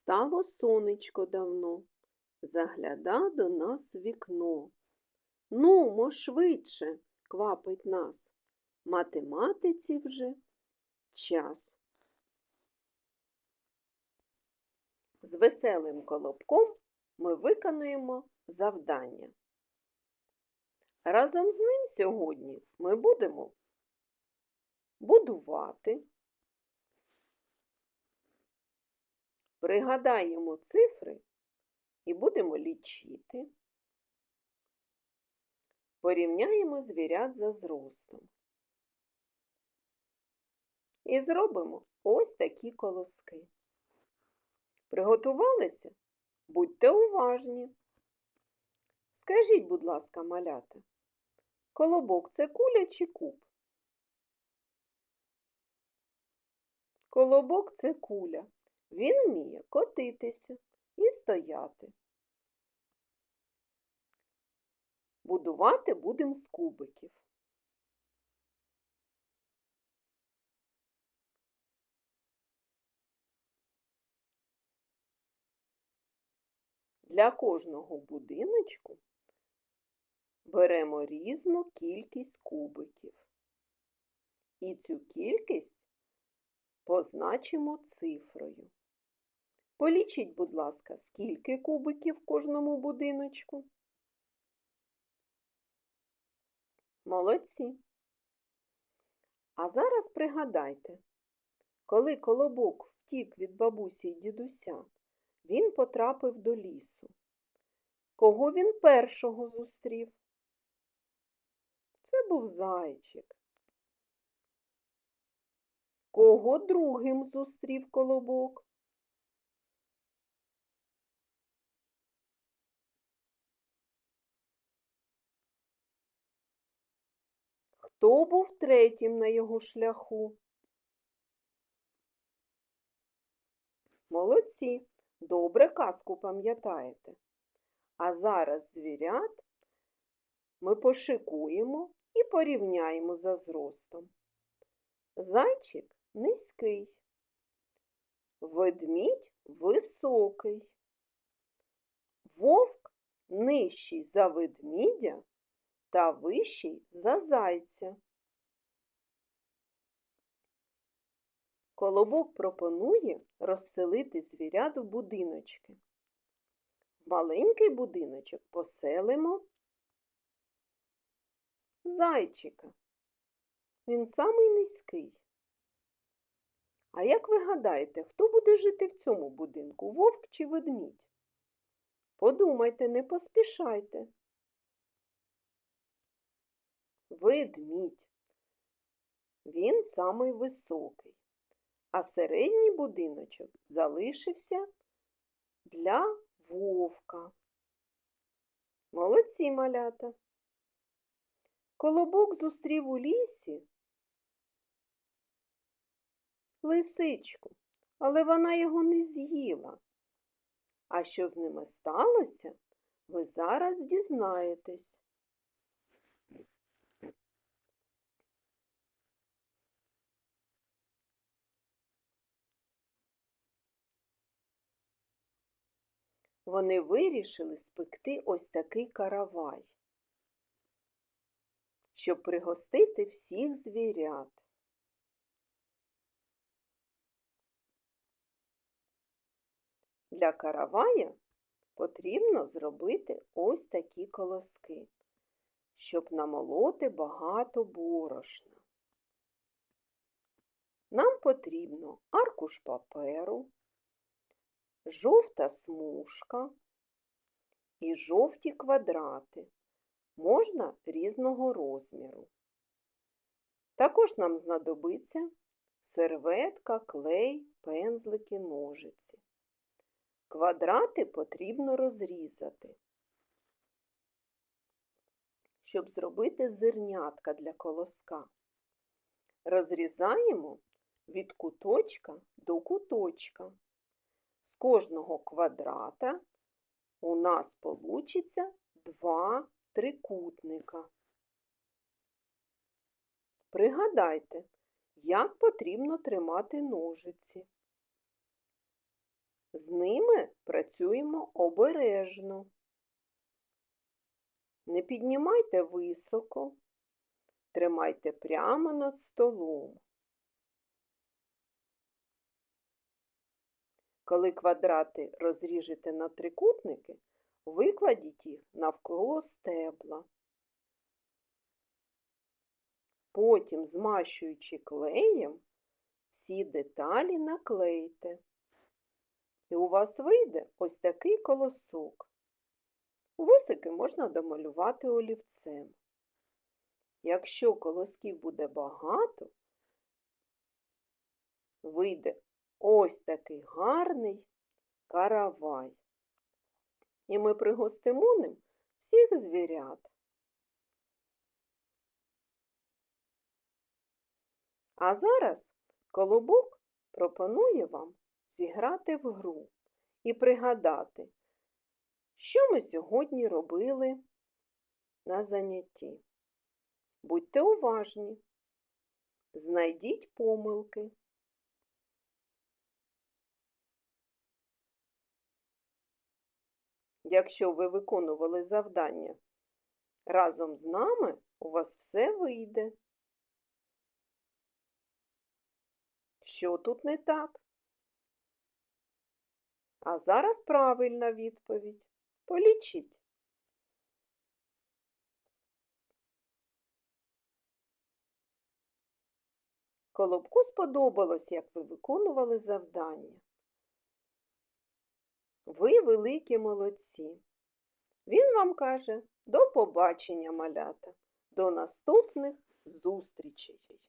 Встало сонечко давно, загляда до нас вікно. Ну, мо швидше, квапить нас, математиці вже час. З веселим колобком ми виконуємо завдання. Разом з ним сьогодні ми будемо будувати, пригадаємо цифри і будемо лічити, порівняємо звірят за зростом. І зробимо ось такі колоски. Приготувалися? Будьте уважні. Скажіть, будь ласка, малята, колобок це куля чи куб? Колобок це куля. Він вміє котитися і стояти. Будувати будемо з кубиків. Для кожного будиночку беремо різну кількість кубиків. І цю кількість позначимо цифрою. Полічіть, будь ласка, скільки кубиків в кожному будиночку. Молодці. А зараз пригадайте, коли колобок втік від бабусі й дідуся, він потрапив до лісу. Кого він першого зустрів? Це був зайчик. Кого другим зустрів колобок? Хто був третім на його шляху? Молодці, добре казку пам'ятаєте. А зараз звірят ми пошикуємо і порівняємо за зростом. Зайчик низький, ведмідь високий, вовк нижчий за ведмідя та вищий за зайця. Колобок пропонує розселити звірят в будиночки. Маленький будиночок поселимо зайчика. Він самий низький. А як ви гадаєте, хто буде жити в цьому будинку, вовк чи ведмідь? Подумайте, не поспішайте. Ведмідь. Він самий високий, а середній будиночок залишився для вовка. Молодці малята. Колобок зустрів у лісі лисичку, але вона його не з'їла. А що з ними сталося, ви зараз дізнаєтесь. Вони вирішили спекти ось такий каравай, щоб пригостити всіх звірят. Для каравая потрібно зробити ось такі колоски, щоб намолоти багато борошна. Нам потрібно аркуш паперу, жовта смужка і жовті квадрати, можна різного розміру. Також нам знадобиться серветка, клей, пензлики, ножиці. Квадрати потрібно розрізати, щоб зробити зернятка для колоска. Розрізаємо від куточка до куточка. Кожного квадрата у нас получиться два трикутника. Пригадайте, як потрібно тримати ножиці. З ними працюємо обережно. Не піднімайте високо, тримайте прямо над столом. Коли квадрати розріжете на трикутники, викладіть їх навколо стебла. Потім, змащуючи клеєм, всі деталі наклейте. І у вас вийде ось такий колосок. Вусики можна домалювати олівцем. Якщо колосків буде багато, вийде ось такий гарний каравай. І ми пригостимо ним всіх звірят. А зараз колобок пропонує вам зіграти в гру і пригадати, що ми сьогодні робили на занятті. Будьте уважні, знайдіть помилки. Якщо ви виконували завдання разом з нами, у вас все вийде. Що тут не так? А зараз правильна відповідь. Полічіть. Колобку сподобалось, як ви виконували завдання. Ви великі молодці. Він вам каже до побачення, малята, до наступних зустрічей.